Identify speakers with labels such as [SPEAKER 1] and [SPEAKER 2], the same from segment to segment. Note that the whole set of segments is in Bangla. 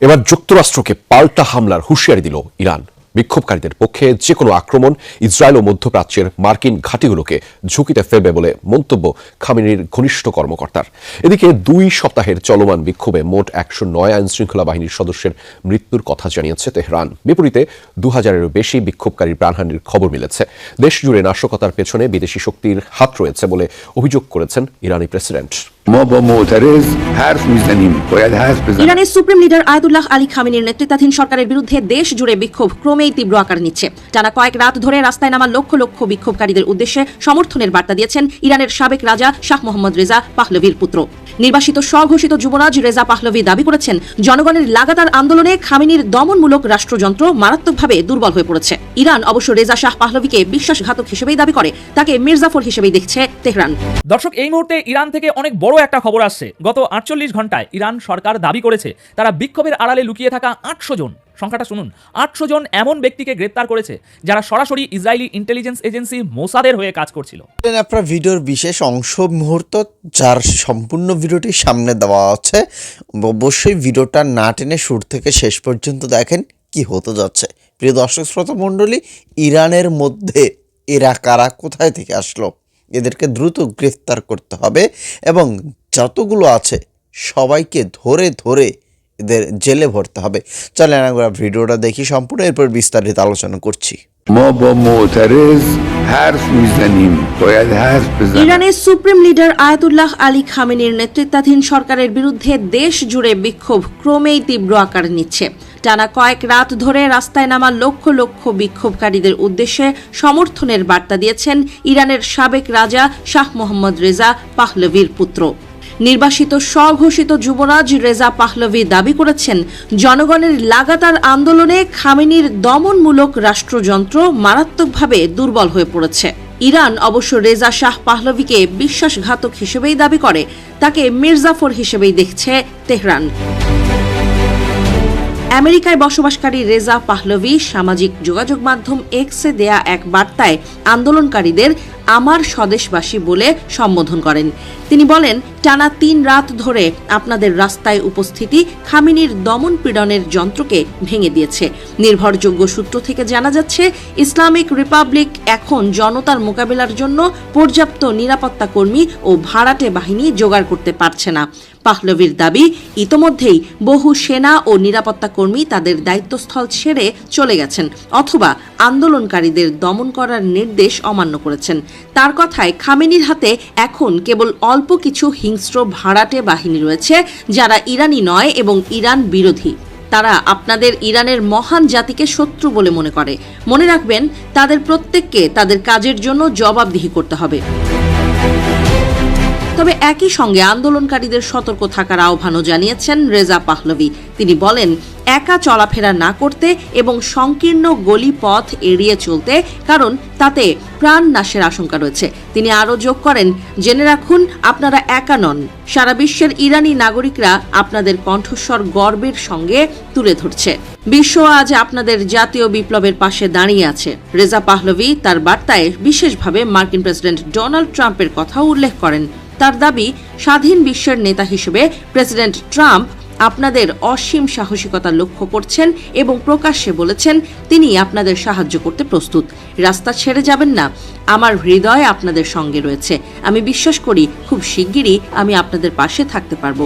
[SPEAKER 1] এবার যুক্তরাষ্ট্রকে পাল্টা হামলার হুঁশিয়ারি দিল ইরান। বিক্ষোভকারীদের পক্ষে যে কোনো আক্রমণ ইসরায়েল ও মধ্যপ্রাচ্যের মার্কিন ঘাঁটিগুলোকে ঝুঁকিতে ফেলবে বলে মন্তব্য খামিনির ঘনিষ্ঠ কর্মকর্তার। এদিকে দুই সপ্তাহের চলমান বিক্ষোভে মোট একশো নয় আইন শৃঙ্খলা বাহিনীর সদস্যের মৃত্যুর কথা জানিয়েছে তেহরান। বিপরীতে দু হাজারেরও বেশি বিক্ষোভকারীর প্রাণহানির খবর মিলেছে। দেশ জুড়ে নাশকতার পেছনে বিদেশি শক্তির হাত রয়েছে বলে অভিযোগ করেছেন ইরানি প্রেসিডেন্ট।
[SPEAKER 2] ما با معترض حرف میزنیم باید حرف بزنیم
[SPEAKER 3] ইরানের সুপ্রিম লিডার আয়াতুল্লাহ আলী খামিনীর নেতৃত্বাধীন সরকারের বিরুদ্ধে দেশ জুড়ে বিক্ষোভ ক্রমেই তীব্র আকার নিচ্ছে টানা কয়েক রাত ধরে রাস্তায় নামা লক্ষ লক্ষ বিক্ষোভকারীদের উদ্দেশ্যে সমর্থনের বার্তা দিয়েছেন ইরানের সাবেক রাজা শাহ মোহাম্মদ রেজা পাহলভির পুত্র নির্বাসিত স্বঘোষিত যুবরাজ রেজা পাহলভি দাবি করেছেন জনগণের লাগাতার আন্দোলনে খামিনীর দমনমূলক রাষ্ট্রযন্ত্র মারাত্মকভাবে দুর্বল হয়ে পড়েছে ইরান অবশ্য রেজা শাহ পাহলভিকে বিশ্বাসঘাতক হিসেবেই দাবি করে। তাকে মির্জাফর হিসেবেই দেখছে তেহরান।
[SPEAKER 4] দর্শক এই মুহূর্তে ইরান থেকে অনেক বড় একটা খবর আসছে। গত আটচল্লিশ ঘন্টায় ইরান সরকার দাবি করেছে তারা বিক্ষোভের আড়ালে লুকিয়ে থাকা আটশো জন সংখ্যাটা শুনুন আটশো জন এমন ব্যক্তিকে গ্রেপ্তার করেছে যারা সরাসরি ইসরায়েলি ইন্টেলিজেন্স এজেন্সি মোসাদের হয়ে কাজ করছিল।
[SPEAKER 5] আপনার ভিডিওর বিশেষ অংশ মুহূর্ত যার সম্পূর্ণ ভিডিওটি সামনে দেওয়া আছে অবশ্যই ভিডিওটা না টেনে শুরু থেকে শেষ পর্যন্ত দেখেন কি হতে যাচ্ছে। প্রিয় দর্শক শ্রোতা মণ্ডলী, ইরানের মধ্যে এরা কারা, কোথায় থেকে আসলো? এদেরকে দ্রুত গ্রেফতার করতে হবে এবং যতগুলো আছে সবাইকে ধরে ধরে এদের জেলে ভরতে হবে। চলে আমরা ভিডিওটা দেখি সম্পূর্ণ, এরপর বিস্তারিত আলোচনা করছি।
[SPEAKER 3] ইরানের সুপ্রিম লিডার আয়াতুল্লাহ আলী খামেনির নেতৃত্বাধীন সরকারের বিরুদ্ধে দেশ জুড়ে বিক্ষোভ ক্রমেই তীব্র আকার নিচ্ছে। টানা কয়েক রাত ধরে রাস্তায় নামা লক্ষ লক্ষ বিক্ষোভকারীদের উদ্দেশ্যে সমর্থনের বার্তা দিয়েছেন ইরানের সাবেক রাজা শাহ মোহাম্মদ রেজা পাহলভির পুত্র। নির্বাসিত স্বঘোষিত যুবরাজ রেজা পাহলভি দাবি করেছেন, জনগণের লাগাতার আন্দোলনে খামেনির দমনমূলক রাষ্ট্রযন্ত্র মারাত্মকভাবে দুর্বল হয়ে পড়েছে। ইরান অবশ্য রেজা শাহ পাহলভিকে বিশ্বাসঘাতক হিসেবেই দাবি করে, তাকে মির্জাফর হিসেবেই দেখছে তেহরান। আমেরিকায় বসবাসকারী রেজা পাহলভি সামাজিক যোগাযোগ মাধ্যম এক্সে দেয়া এক বার্তায় আন্দোলনকারীদের আমার স্বদেশবাসী বলে সম্বোধন করেন। তিনি বলেন, টানা তিন রাত ধরে আপনাদের রাস্তায় উপস্থিতি খামিনির দমন পীড়নের যন্ত্রকে ভেঙে দিয়েছে। নির্ভরযোগ্য সূত্র থেকে জানা যাচ্ছে, ইসলামিক রিপাবলিক এখন জনতার মোকাবিলার জন্য পর্যাপ্ত নিরাপত্তা কর্মী ও ভাড়াটে বাহিনী জোগাড় করতে পারছে না। পাহলভির দাবি, ইতোমধ্যেই বহু সেনা ও নিরাপত্তা কর্মী তাদের দায়িত্বস্থল ছেড়ে চলে গেছেন অথবা আন্দোলনকারীদের দমন করার নির্দেশ অমান্য করেছেন। তার কথায় খামেনির হাতে এখন কেবল অল্প কিছু হিংস্র ভাড়াটে বাহিনী রয়েছে, যারা ইরানি নয় এবং ইরান বিরোধী। তারা আপনাদের ইরানের মহান জাতিকে শত্রু বলে মনে করে। মনে রাখবেন, তাদের প্রত্যেককে তাদের কাজের জন্য জবাবদিহি করতে হবে। তবে একই সঙ্গে আন্দোলনকারীদের সতর্ক থাকার আহ্বানও জানিয়েছেন রেজা পাহলভি। তিনি বলেন, একা চলাফেরা না করতে এবং সংকীর্ণ গলি পথ এড়িয়ে চলতে, কারণ তাতে প্রাণ নাশের আশঙ্কা রয়েছে। তিনি আরও যোগ করেন, জেনে রাখুন, আপনারা একা নন। সারা বিশ্বের ইরানি নাগরিকরা আপনাদের কণ্ঠস্বর গর্বের সঙ্গে তুলে ধরছে। বিশ্ব আজ আপনাদের জাতীয় বিপ্লবের পাশে দাঁড়িয়ে আছে। রেজা পাহলভি তার বার্তায় বিশেষভাবে মার্কিন প্রেসিডেন্ট ডোনাল্ড ট্রাম্পের কথাও উল্লেখ করেন। তার দাবি স্বাধীন বিশ্বের নেতা হিসেবে প্রেসিডেন্ট ট্রাম্প আপনাদের অসীম সাহসিকতা লক্ষ্য করছেন এবং প্রকাশ্যে বলেছেন তিনি আপনাদের সাহায্য করতে প্রস্তুত। রাস্তা ছেড়ে যাবেন না। আমার হৃদয় আপনাদের সঙ্গে রয়েছে। আমি বিশ্বাস করি খুব শিগগিরই আমি আপনাদের পাশে থাকতে পারব।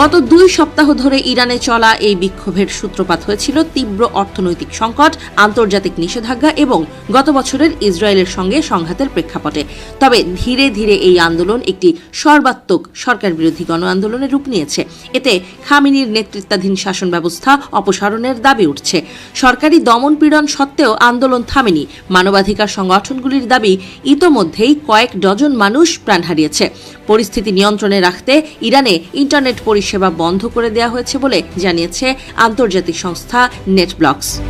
[SPEAKER 3] গত দুই সপ্তাহ ধরে ইরানে চলা এই বিক্ষোভের সূত্রপাত হয়েছিল তীব্র অর্থনৈতিক সংকট, আন্তর্জাতিক নিষেধাজ্ঞা এবং গত বছরের ইসরায়েলের সঙ্গে সংঘাতের প্রেক্ষাপটে। তবে ধীরে ধীরে এই আন্দোলন একটি সর্বাত্মক সরকার বিরোধী গণ আন্দোলনের রূপ নিয়েছে। এতে খামিনির নেতৃত্বাধীন শাসন ব্যবস্থা অপসারণের দাবি উঠছে। সরকারি দমন পীড়ন সত্ত্বেও আন্দোলন থামেনি। মানবাধিকার সংগঠনগুলির দাবি ইতোমধ্যেই কয়েক ডজন মানুষ প্রাণ হারিয়েছে। পরিস্থিতি নিয়ন্ত্রণে রাখতে ইরানে ইন্টারনেট পরিষেবা বন্ধ করে দেওয়া হয়েছে বলে জানিয়েছে আন্তর্জাতিক সংস্থা নেটব্লকস।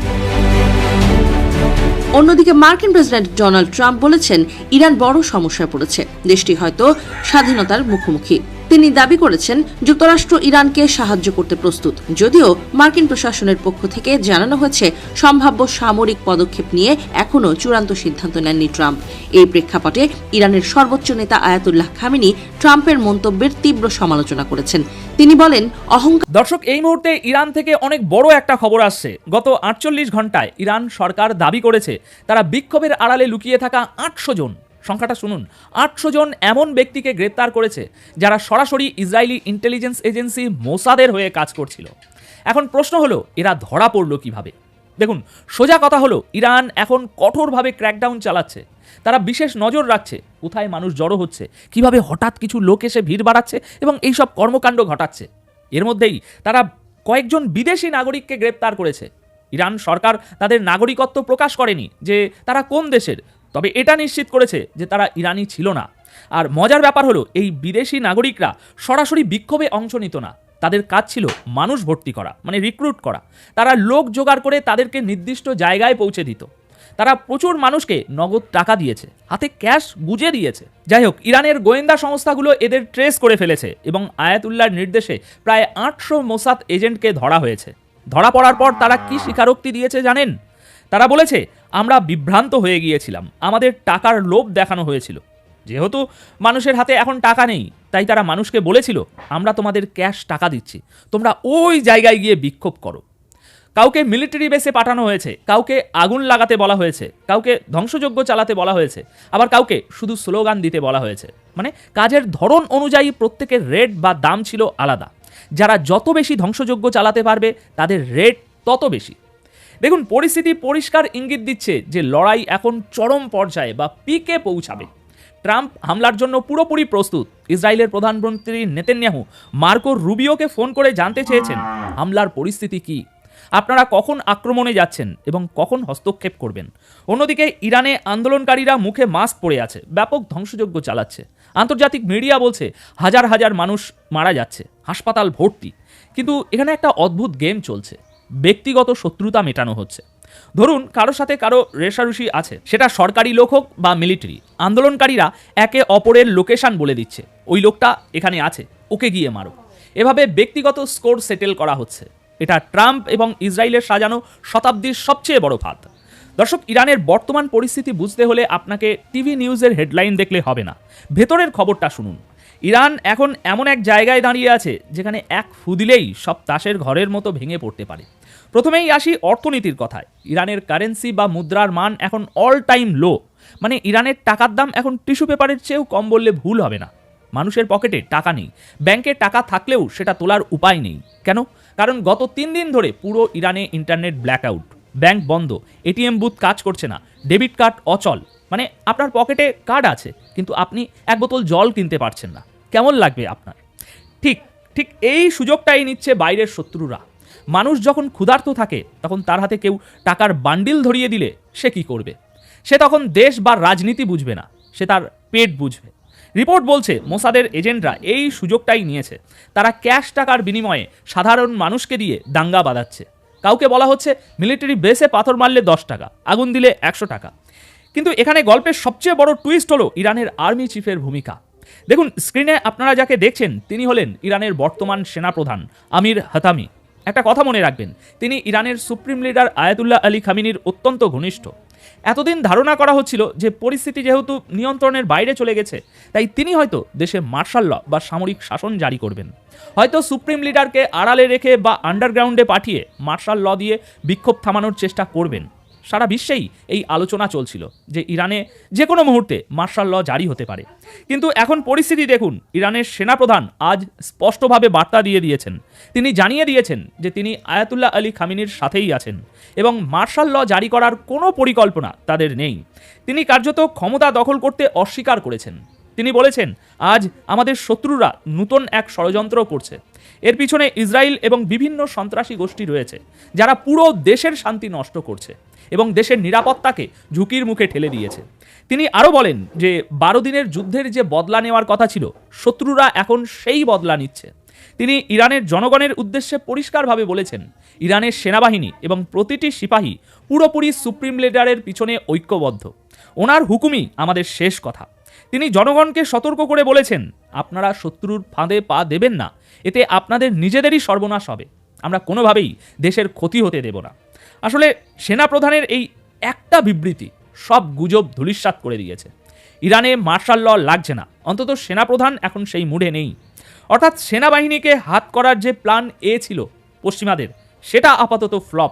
[SPEAKER 3] অন্যদিকে মার্কিন প্রেসিডেন্ট ডোনাল্ড ট্রাম্প বলেছেন, ইরান বড় সমস্যায় পড়েছে। দেশটি হয়তো স্বাধীনতার মুখোমুখি। তিনি দাবি করেছেন, যুক্তরাষ্ট্র ইরানকে সাহায্য করতে প্রস্তুত। যদিও মার্কিন প্রশাসনের পক্ষ থেকে জানানো হয়েছে, সম্ভাব্য সামরিক পদক্ষেপ নিয়ে এখনও চূড়ান্ত সিদ্ধান্ত নেননি ট্রাম্প। এই প্রেক্ষাপটে ইরানের সর্বোচ্চ নেতা আয়াতুল্লাহ খামিনি ট্রাম্পের মন্তব্যের তীব্র সমালোচনা করেছেন। তিনি বলেন, অহংকার
[SPEAKER 4] দর্শক, এই মুহূর্তে ইরান থেকে অনেক বড় একটা খবর আসছে। গত আটচল্লিশ ঘন্টায় ইরান সরকার দাবি করেছে, তারা বিক্ষোভের আড়ালে লুকিয়ে থাকা আটশো জন। সংখ্যাটা শুনুন। আটশো জন এমন ব্যক্তিকে গ্রেপ্তার করেছে যারা সরাসরি ইসরায়েলি ইন্টেলিজেন্স এজেন্সি মোসাদের হয়ে কাজ করছিল। এখন প্রশ্ন হলো, এরা ধরা পড়ল কীভাবে? দেখুন, সোজা কথা হলো, ইরান এখন কঠোরভাবে ক্র্যাকডাউন চালাচ্ছে। তারা বিশেষ নজর রাখছে, কোথায় মানুষ জড়ো হচ্ছে, কীভাবে হঠাৎ কিছু লোক এসে ভিড় বাড়াচ্ছে এবং এইসব কর্মকাণ্ড ঘটাচ্ছে। এর মধ্যেই তারা কয়েকজন বিদেশি নাগরিককে গ্রেপ্তার করেছে। ইরান সরকার তাদের নাগরিকত্ব প্রকাশ করেনি যে তারা কোন দেশের তবে এটা নিশ্চিত করেছে যে তারা ইরানি ছিল না। আর মজার ব্যাপার হলো, এই বিদেশি নাগরিকরা সরাসরি বিক্ষোভে অংশ নিত না। তাদের কাজ ছিল মানুষ ভর্তি করা মানে রিক্রুট করা। তারা লোক জোগাড় করে তাদেরকে নির্দিষ্ট জায়গায় পৌঁছে দিত। তারা প্রচুর মানুষকে নগদ টাকা দিয়েছে, হাতে ক্যাশ বুঝে দিয়েছে। যাই হোক, ইরানের গোয়েন্দা সংস্থাগুলো এদের ট্রেস করে ফেলেছে এবং আয়াতুল্লাহর নির্দেশে প্রায় আটশো মোসাদ এজেন্টকে ধরা হয়েছে। ধরা পড়ার পর তারা কি স্বীকারোক্তি দিয়েছে জানেন? তারা বলেছে, আমরা বিভ্রান্ত হয়ে গিয়েছিলাম। আমাদের টাকার লোভ দেখানো হয়েছিল। যেহেতু মানুষের হাতে এখন টাকা নেই, তাই তারা মানুষকে বলেছিল, আমরা তোমাদের ক্যাশ টাকা দিচ্ছি। তোমরা ওই জায়গায় গিয়ে বিক্ষোভ করো। কাউকে মিলিটারি বেসে পাঠানো হয়েছে, কাউকে আগুন লাগাতে বলা হয়েছে, কাউকে ধ্বংসযজ্ঞ চালাতে বলা হয়েছে, আবার কাউকে শুধু স্লোগান দিতে বলা হয়েছে। মানে কাজের ধরন অনুযায়ী প্রত্যেকের রেট বা দাম ছিল আলাদা। যারা যত বেশি ধ্বংসযজ্ঞ চালাতে পারবে, তাদের রেট তত বেশি। দেখুন, পরিস্থিতি পরিষ্কার ইঙ্গিত দিচ্ছে যে লড়াই এখন চরম পর্যায়ে বা পিকে পৌঁছাবে। ট্রাম্প হামলার জন্য পুরোপুরি প্রস্তুত। ইসরায়েলের প্রধানমন্ত্রী নেতেন্যাহু মার্কো রুবিওকে ফোন করে জানতে চেয়েছেন, হামলার পরিস্থিতি কি? আপনারা কখন আক্রমণে যাচ্ছেন এবং কখন হস্তক্ষেপ করবেন? অন্যদিকে, ইরানে আন্দোলনকারীরা মুখে মাস্ক পরে আছে, ব্যাপক ধ্বংসযজ্ঞ চালাচ্ছে। আন্তর্জাতিক মিডিয়া বলছে, হাজার হাজার মানুষ মারা যাচ্ছে, হাসপাতাল ভর্তি। কিন্তু এখানে একটা অদ্ভুত গেম চলছে। ব্যক্তিগত শত্রুতা মেটানো হচ্ছে। ধরুন, কারও সাথে কারও রেশারেশি আছে। সেটা সরকারি লোক হোক বা মিলিটারি, আন্দোলনকারীরা একে অপরের লোকেশন বলে দিচ্ছে। ওই লোকটা এখানে আছে, ওকে গিয়ে মারো। এভাবে ব্যক্তিগত স্কোর সেটেল করা হচ্ছে। এটা ট্রাম্প এবং ইসরায়েলের সাজানো শতাব্দীর সবচেয়ে বড় ফাঁদ। দর্শক, ইরানের বর্তমান পরিস্থিতি বুঝতে হলে আপনাকে টিভি নিউজের হেডলাইন দেখলে হবে না। ভেতরের খবরটা শুনুন। ইরান এখন এমন এক জায়গায় দাঁড়িয়ে আছে যেখানে এক ফু দিলেই সব তাসের ঘরের মতো ভেঙে পড়তে পারে। প্রথমেই আসি অর্থনীতির কথায়। ইরানের কারেন্সি বা মুদ্রার মান এখন অল টাইম লো মানে ইরানের টাকার দাম এখন টিস্যু পেপারের চেয়েও কম বললে ভুল হবে না। মানুষের পকেটে টাকা নেই। ব্যাংকে টাকা থাকলেও সেটা তোলার উপায় নেই। কেন? কারণ গত তিন দিন ধরে পুরো ইরানে ইন্টারনেট ব্ল্যাকআউট ব্যাংক বন্ধ। এটিএম বুথ কাজ করছে না। ডেবিট কার্ড অচল। মানে আপনার পকেটে কার্ড আছে, কিন্তু আপনি এক বোতল জল কিনতে পারছেন না। কেমন লাগবে আপনার? ঠিক ঠিক এই সুযোগটাই নিচ্ছে বাইরের শত্রুরা। মানুষ যখন ক্ষুধার্ত থাকে, তখন তার হাতে কেউ টাকার বান্ডিল ধরিয়ে দিলে সে কি করবে? সে তখন দেশ বা রাজনীতি বুঝবে না, সে তার পেট বুঝবে। রিপোর্ট বলছে, মোসাদের এজেন্টরা এই সুযোগটাই নিয়েছে। তারা ক্যাশ টাকার বিনিময়ে সাধারণ মানুষকে দিয়ে দাঙ্গা বাঁধাচ্ছে। কাউকে বলা হচ্ছে, মিলিটারি বেসে পাথর মারলে দশ টাকা, আগুন দিলে একশো টাকা। কিন্তু এখানে গল্পের সবচেয়ে বড় টুইস্ট হলো ইরানের আর্মি চিফের ভূমিকা। দেখুন স্ক্রিনে আপনারা যাকে দেখছেন, তিনি হলেন ইরানের বর্তমান সেনাপ্রধান, আমির হাতামি। একটা কথা মনে রাখবেন, তিনি ইরানের সুপ্রিম লিডার আয়াতুল্লাহ আলী খামিনির অত্যন্ত ঘনিষ্ঠ। এতদিন ধারণা করা হচ্ছিল যে পরিস্থিতি যেহেতু নিয়ন্ত্রণের বাইরে চলে গেছে, তাই তিনি হয়তো দেশে মার্শাল ল বা সামরিক শাসন জারি করবেন। হয়তো সুপ্রিম লিডারকে আড়ালে রেখে বা আন্ডারগ্রাউন্ডে পাঠিয়ে মার্শাল ল দিয়ে বিক্ষোভ থামানোর চেষ্টা করবেন। সারা বিশ্বেই এই আলোচনা চলছিল যে ইরানে যে কোনো মুহূর্তে মার্শাল ল জারি হতে পারে। কিন্তু এখন পরিস্থিতি দেখুন, ইরানের সেনাপ্রধান আজ স্পষ্টভাবে বার্তা দিয়ে দিয়েছেন। তিনি জানিয়ে দিয়েছেন যে তিনি আয়াতুল্লাহ আলী খামিনির সাথেই আছেন এবং মার্শাল ল জারি করার কোনো পরিকল্পনা তাদের নেই। তিনি কার্যত ক্ষমতা দখল করতে অস্বীকার করেছেন। তিনি বলেছেন, আজ আমাদের শত্রুরা নূতন এক ষড়যন্ত্র করছে। এর পিছনে ইসরায়েল এবং বিভিন্ন সন্ত্রাসী গোষ্ঠী রয়েছে, যারা পুরো দেশের শান্তি নষ্ট করছে। এবং দেশের নিরাপত্তাকে ঝুঁকির মুখে ঠেলে দিয়েছে। তিনি আরও বলেন যে, বারো দিনের যুদ্ধের যে বদলা নেওয়ার কথা ছিল, শত্রুরা এখন সেই বদলা নিচ্ছে। তিনি ইরানের জনগণের উদ্দেশ্যে পরিষ্কারভাবে বলেছেন, ইরানের সেনাবাহিনী এবং প্রতিটি সিপাহী পুরোপুরি সুপ্রিম লিডারের পিছনে ঐক্যবদ্ধ। ওনার হুকুমই আমাদের শেষ কথা। তিনি জনগণকে সতর্ক করে বলেছেন, আপনারা শত্রুর ফাঁদে পা দেবেন না, এতে আপনাদের নিজেদেরই সর্বনাশ হবে। আমরা কোনোভাবেই দেশের ক্ষতি হতে দেব না। আসলে সেনাপ্রধানের এই একটা বিবৃতি সব গুজব ধূলিসাৎ করে দিয়েছে। ইরানে মার্শাল ল লাগছে না। অন্তত সেনাপ্রধান এখন সেই মুডে নেই। অর্থাৎ সেনাবাহিনীকে হাত করার যে প্ল্যান এ ছিল পশ্চিমাদের, সেটা আপাতত ফ্লপ।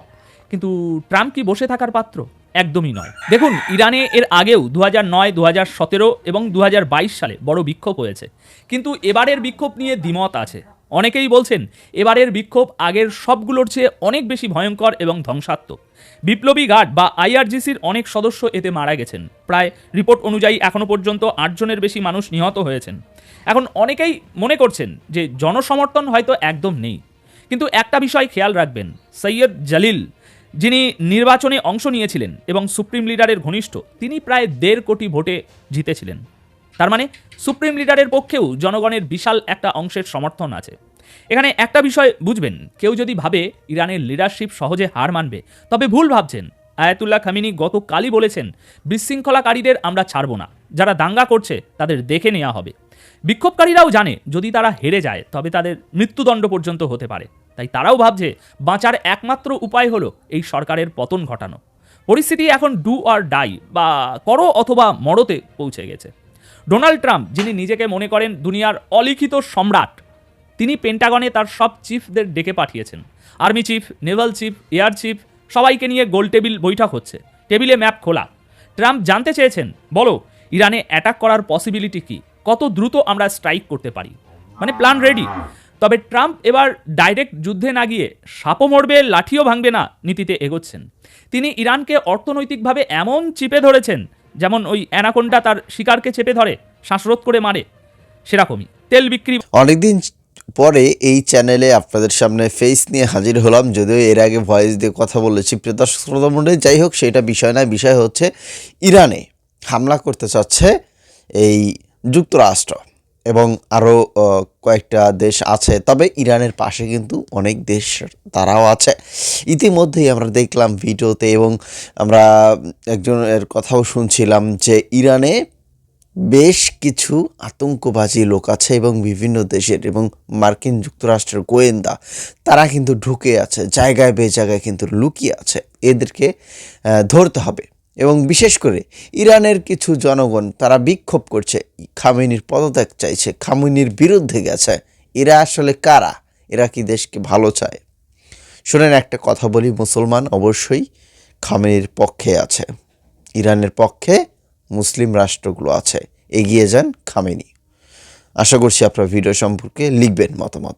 [SPEAKER 4] কিন্তু ট্রাম্প কি বসে থাকার পাত্র? একদমই নয়। দেখুন, ইরানে এর আগেও দু হাজার নয় দু হাজার সতেরো এবং দু হাজার বাইশ সালে বড় বিক্ষোভ হয়েছে। কিন্তু এবারের বিক্ষোভ নিয়ে দ্বিমত আছে। অনেকেই বলছেন, এবারের বিক্ষোভ আগের সবগুলোর চেয়ে অনেক বেশি ভয়ঙ্কর এবং ধ্বংসাত্মক। বিপ্লবী গার্ড বা আইআরজিসির অনেক সদস্য এতে মারা গেছেন। প্রায় রিপোর্ট অনুযায়ী এখনও পর্যন্ত আটজনের বেশি মানুষ নিহত হয়েছেন। এখন অনেকেই মনে করছেন যে জনসমর্থন হয়তো একদম নেই। কিন্তু একটা বিষয় খেয়াল রাখবেন, সৈয়দ জালিল যিনি নির্বাচনে অংশ নিয়েছিলেন এবং সুপ্রিম লিডারের ঘনিষ্ঠ, তিনি প্রায় দেড় কোটি ভোটে জিতেছিলেন। তার মানে সুপ্রিম লিডারের পক্ষেও জনগণের বিশাল একটা অংশের সমর্থন আছে। এখানে একটা বিষয় বুঝবেন, কেউ যদি ভাবে ইরানের লিডারশিপ সহজে হার মানবে, তবে ভুল ভাবছেন। আয়াতুল্লাহ খামিনি গতকালই বলেছেন, বিশৃঙ্খলাকারীদের আমরা ছাড়ব না, যারা দাঙ্গা করছে তাদের দেখে নেওয়া হবে। বিক্ষোভকারীরাও জানে, যদি তারা হেরে যায়, তবে তাদের মৃত্যুদণ্ড পর্যন্ত হতে পারে। তাই তারাও ভাবছে, বাঁচার একমাত্র উপায় হলো এই সরকারের পতন ঘটানো। পরিস্থিতি এখন ডু আর ডাই বা করো অথবা মরতে পৌঁছে গেছে। ডোনাল্ড ট্রাম্প, যিনি নিজেকে মনে করেন দুনিয়ার অলিখিত সম্রাট, তিনি পেন্টাগনে তার সব চিফদের ডেকে পাঠিয়েছেন। Army chief, naval chief, air chief, সবাইকে নিয়ে গোল টেবিল বৈঠক হচ্ছে। টেবিলে ম্যাপ খোলা। ট্রাম্প জানতে চেয়েছেন, বলো, ইরানে অ্যাটাক করার পসিবিলিটি কি? কত দ্রুত আমরা স্ট্রাইক করতে পারি? মানে প্ল্যান রেডি। তবে ট্রাম্প এবার ডাইরেক্ট যুদ্ধে না গিয়ে সাপও মরবে, লাঠিও ভাঙবে না নীতিতে এগোচ্ছেন। তিনি ইরানকে অর্থনৈতিকভাবে এমন চিপে ধরেছেন যেমন ওই অ্যানাকোন্ডা তার শিকারকে চেপে ধরে শ্বাসরোধ করে মারে সেরকমই। তেল বিক্রি
[SPEAKER 5] অনেকদিন পরে এই চ্যানেলে আপনাদের সামনে ফেস নিয়ে হাজির হলাম যদিও এর আগে ভয়েস দিয়ে কথা বলেছি। প্রিয় দর্শক শ্রোতা মণ্ডলী, যাই হোক সেটা বিষয় না বিষয় হচ্ছে ইরানে হামলা করতে চাচ্ছে এই যুক্তরাষ্ট্র। এবং আরও কয়েকটা দেশ আছে। তবে ইরানের পাশে কিন্তু অনেক দেশ তারাও আছে। ইতিমধ্যেই আমরা দেখলাম ভিডিওতে এবং আমরা একজনের কথাও শুনছিলাম যে ইরানে বেশ কিছু আতঙ্কবাজি লোক আছে এবং বিভিন্ন দেশের এবং মার্কিন যুক্তরাষ্ট্রের গোয়েন্দা তারা কিন্তু ঢুকে আছে, জায়গায় বে জায়গায় কিন্তু লুকিয়ে আছে। এদেরকে ধরতে হবে। এবং বিশেষ করে ইরানের কিছু জনগণ তারা বিক্ষোভ করছে। খামেনির পদত্যাগ চাইছে, খামেনির বিরুদ্ধে গেছে। এরা আসলে কারা? এরা কি দেশকে ভালো চায়? শোনেন, একটা কথা বলি, মুসলমান অবশ্যই খামেনির পক্ষে আছে। ইরানের পক্ষে মুসলিম রাষ্ট্রগুলো আছে। এগিয়ে যান খামেনি। আশা করছি আপনার ভিডিও সম্পর্কে লিখবেন মতামত।